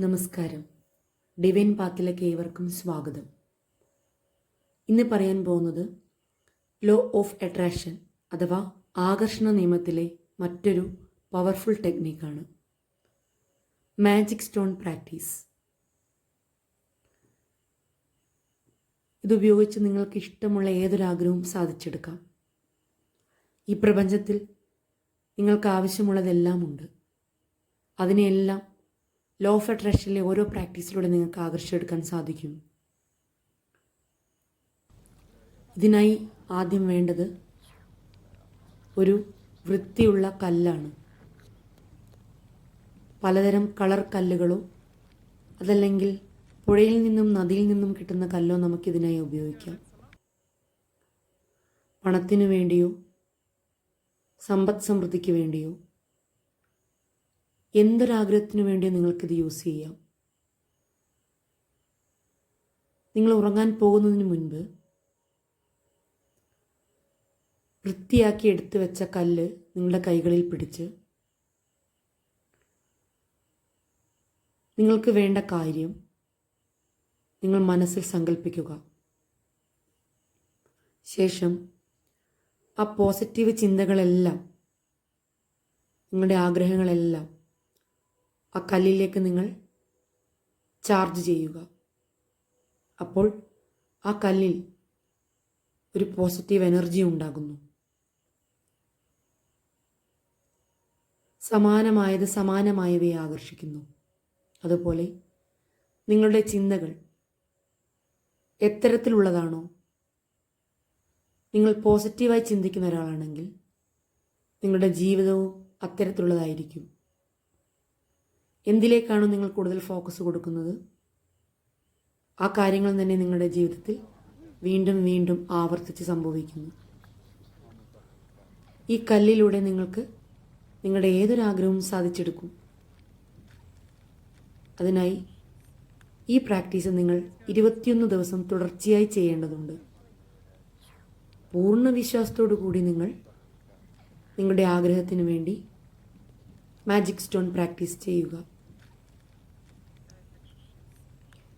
നമസ്കാരം. ഡിവൈൻ പാത്തിലേക്ക് ഏവർക്കും സ്വാഗതം. ഇന്ന് പറയാൻ പോകുന്നത് ലോ ഓഫ് അട്രാക്ഷൻ അഥവാ ആകർഷണ നിയമത്തിലെ മറ്റൊരു പവർഫുൾ ടെക്നിക്കാണ്. Magic stone practice. ഇതുപയോഗിച്ച് നിങ്ങൾക്ക് ഇഷ്ടമുള്ള ഏതൊരാഗ്രഹവും സാധിച്ചെടുക്കാം. ഈ പ്രപഞ്ചത്തിൽ നിങ്ങൾക്ക് ആവശ്യമുള്ളതെല്ലാം ഉണ്ട് അതിനെയെല്ലാം ലോ ഓഫ് അട്രാക്ഷനിലെ ഓരോ പ്രാക്ടീസിലൂടെ നിങ്ങൾക്ക് ആകർഷിച്ചെടുക്കാൻ സാധിക്കും. ഇതിനായി ആദ്യം വേണ്ടത് ഒരു വൃത്തിയുള്ള കല്ലാണ്. പലതരം കളർ കല്ലുകളോ അതല്ലെങ്കിൽ പുഴയിൽ നിന്നും നദിയിൽ നിന്നും കിട്ടുന്ന കല്ലോ നമുക്കിതിനായി ഉപയോഗിക്കാം. പണത്തിനു വേണ്ടിയോ സമ്പദ് സമൃദ്ധിക്ക് വേണ്ടിയോ എന്തൊരാഗ്രഹത്തിനു വേണ്ടി നിങ്ങൾക്കിത് യൂസ് ചെയ്യാം? നിങ്ങൾ ഉറങ്ങാൻ പോകുന്നതിന് മുൻപ് വൃത്തിയാക്കി എടുത്തു വെച്ച കല്ല് നിങ്ങളുടെ കൈകളിൽ പിടിച്ച് നിങ്ങൾക്ക് വേണ്ട കാര്യം നിങ്ങൾ മനസ്സിൽ സങ്കല്പിക്കുക ശേഷം ആ പോസിറ്റീവ് ചിന്തകളെല്ലാം നിങ്ങളുടെ ആഗ്രഹങ്ങളെല്ലാം ആ കല്ലിലേക്ക് നിങ്ങൾ ചാർജ് ചെയ്യുക. അപ്പോൾ ആ കല്ലിൽ ഒരു പോസിറ്റീവ് എനർജി ഉണ്ടാകുന്നു. സമാനമായത് സമാനമായവയെ ആകർഷിക്കുന്നു. അതുപോലെ നിങ്ങളുടെ ചിന്തകൾ എത്തരത്തിലുള്ളതാണോ? നിങ്ങൾ പോസിറ്റീവായി ചിന്തിക്കുന്ന ഒരാളാണെങ്കിൽ നിങ്ങളുടെ ജീവിതവും അത്തരത്തിലുള്ളതായിരിക്കും. എന്തിലേക്കാണോ നിങ്ങൾ കൂടുതൽ ഫോക്കസ് കൊടുക്കുന്നത്? ആ കാര്യങ്ങൾ തന്നെ നിങ്ങളുടെ ജീവിതത്തിൽ വീണ്ടും വീണ്ടും ആവർത്തിച്ച് സംഭവിക്കുന്നു. ഈ കല്ലിലൂടെ നിങ്ങൾക്ക് നിങ്ങളുടെ ഏതൊരാഗ്രഹവും സാധിച്ചെടുക്കും. അതിനായി ഈ പ്രാക്ടീസ് നിങ്ങൾ ഇരുപത്തിയൊന്ന് ദിവസം തുടർച്ചയായി ചെയ്യേണ്ടതുണ്ട്. പൂർണ വിശ്വാസത്തോടു കൂടി നിങ്ങൾ നിങ്ങളുടെ ആഗ്രഹത്തിന് വേണ്ടി മാജിക് സ്റ്റോൺ പ്രാക്ടീസ് ചെയ്യുക.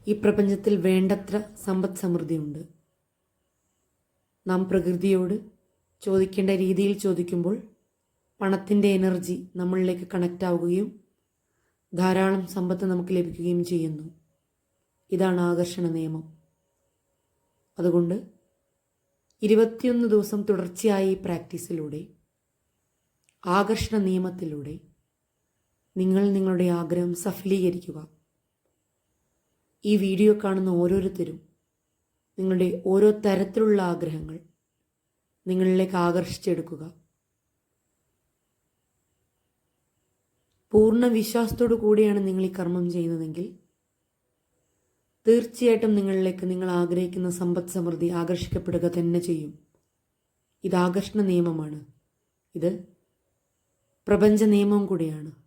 ഈ പ്രപഞ്ചത്തിൽ വേണ്ടത്ര സമ്പദ് സമൃദ്ധിയുണ്ട്. നാം പ്രകൃതിയോട് ചോദിക്കേണ്ട രീതിയിൽ ചോദിക്കുമ്പോൾ പണത്തിന്റെ എനർജി നമ്മളിലേക്ക് കണക്റ്റ് ആവുകയും ധാരാളം സമ്പത്ത് നമുക്ക് ലഭിക്കുകയും ചെയ്യുന്നു. ഇതാണ് ആകർഷണ നിയമം. അതുകൊണ്ട് ഇരുപത്തിയൊന്ന് ദിവസം തുടർച്ചയായ ഈ പ്രാക്ടീസിലൂടെ ആകർഷണ നിയമത്തിലൂടെ നിങ്ങൾ നിങ്ങളുടെ ആഗ്രഹം സഫലീകരിക്കുക. ഈ വീഡിയോ കാണുന്ന ഓരോരുത്തരും നിങ്ങളുടെ ഓരോ തരത്തിലുള്ള ആഗ്രഹങ്ങൾ നിങ്ങളിലേക്ക് ആകർഷിച്ചെടുക്കുക. പൂർണ വിശ്വാസത്തോടു കൂടിയാണ് നിങ്ങൾ ഈ കർമ്മം ചെയ്യുന്നതെങ്കിൽ തീർച്ചയായിട്ടും നിങ്ങളിലേക്ക് നിങ്ങൾ ആഗ്രഹിക്കുന്ന സമ്പദ് സമൃദ്ധി ആകർഷിക്കപ്പെടുക തന്നെ ചെയ്യും. ഇത് ആകർഷണ നിയമമാണ്. ഇത് പ്രപഞ്ച നിയമം കൂടിയാണ്.